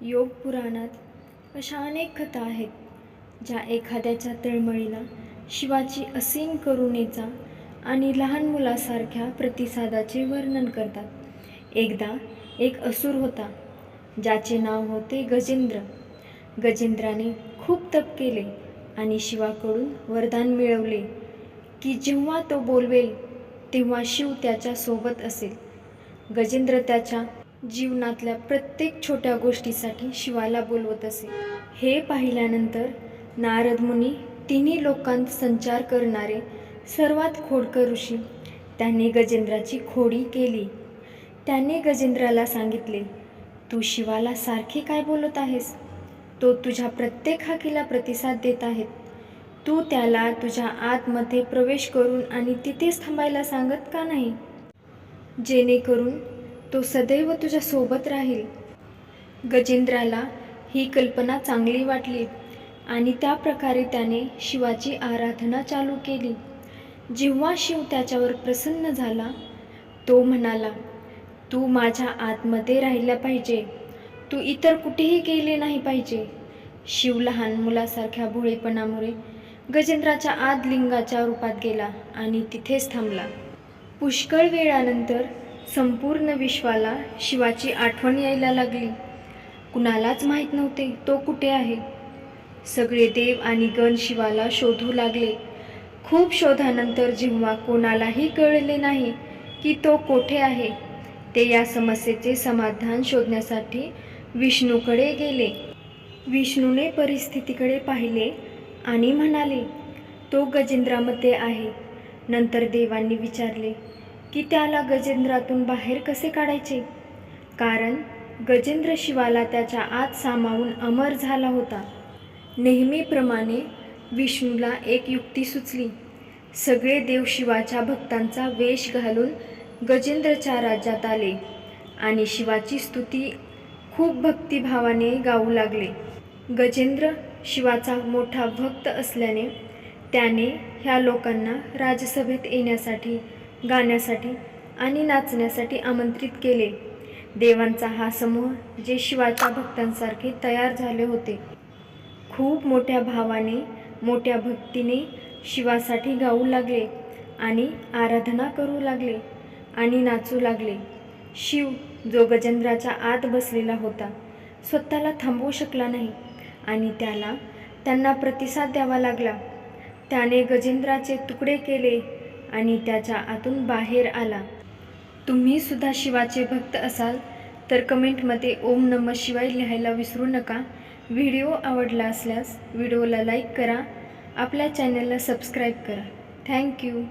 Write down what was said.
योग पुराणात अशा अनेक कथा आहेत ज्या एखाद्याच्या तळमळीला शिवाची असीम करुणेचा आणि लहान मुलासारख्या प्रतिसादाचे वर्णन करतात. एकदा एक असुर होता ज्याचे नाव होते गजेंद्र. गजेंद्राने खूप तप केले आणि शिवाकडून वरदान मिळवले की जेव्हा तो बोलवेल तेव्हा शिव त्याच्यासोबत असेल. गजेंद्र त्याच्या जीवनातल्या प्रत्येक छोट्या गोष्टीसाठी शिवाला बोलवत असे. हे पाहिल्यानंतर नारद मुनी तिन्ही लोकांत संचार करणारे सर्वात खोडकर ऋषी त्याने गजेंद्राची खोडी केली. त्याने गजेंद्राला सांगितले तू शिवाला सारखे काय बोलत आहेस? तो तुझ्या प्रत्येक हाकीला प्रतिसाद देत आहेत. तू त्याला तुझ्या आतमध्ये प्रवेश करून आणि तिथेच थांबायला सांगत का नाही? जेणेकरून तो सदैव तुझ्या सोबत राहील. गजेंद्राला ही कल्पना चांगली वाटली आणि त्या प्रकारे त्याने शिवाची आराधना चालू केली. जेव्हा शिव त्याच्यावर प्रसन्न झाला तो म्हणाला तू माझ्या आतमध्ये राहिला पाहिजे. तू इतर कुठेही गेले नाही पाहिजे. शिव लहान मुलासारख्या भोळेपणामुळे गजेंद्राच्या आत लिंगाच्या रूपात गेला आणि तिथेच थांबला. पुष्कळ वेळानंतर संपूर्ण विश्वाला शिवाची आठवण यायला लागली. कुणालाच माहीत नव्हते तो कुठे आहे. सगळे देव आणि गण शिवाला शोधू लागले. खूप शोधानंतर जेव्हा कोणालाही कळले नाही की तो कोठे आहे ते या समस्येचे समाधान शोधण्यासाठी विष्णूकडे गेले. विष्णूने परिस्थितीकडे पाहिले आणि म्हणाले तो गजेंद्रामध्ये आहे. नंतर देवांनी विचारले की त्याला गजेंद्रातून बाहेर कसे काढायचे? कारण गजेंद्र शिवाला त्याच्या आत सामावून अमर झाला होता. नेहमीप्रमाणे विष्णूला एक युक्ती सुचली. सगळे देव शिवाच्या भक्तांचा वेश घालून गजेंद्रच्या राज्यात आले आणि शिवाची स्तुती खूप भक्तिभावाने गाऊ लागले. गजेंद्र शिवाचा मोठा भक्त असल्याने त्याने ह्या लोकांना राजसभेत येण्यासाठी गाण्यासाठी आणि नाचण्यासाठी आमंत्रित केले. देवांचा हा समूह जे शिवाच्या भक्तांसारखे तयार झाले होते. खूप मोठ्या भावाने मोठ्या भक्तीने शिवासाठी गाऊ लागले आणि आराधना करू लागले आणि नाचू लागले. शिव जो गजेंद्राच्या आत बसलेला होता स्वतःला थांबवू शकला नाही आणि त्याला त्यांना प्रतिसाद द्यावा लागला. त्याने गजेंद्राचे तुकडे केले आणि त्याच्या आतून बाहेर आला. तुम्ही सुद्धा शिवाचे भक्त असाल तर कमेंटमध्ये ओम नम शिवाय लिहायला विसरू नका. व्हिडिओ आवडला असल्यास व्हिडिओला लाईक करा. आपल्या चॅनलला सबस्क्राईब करा. थँक्यू.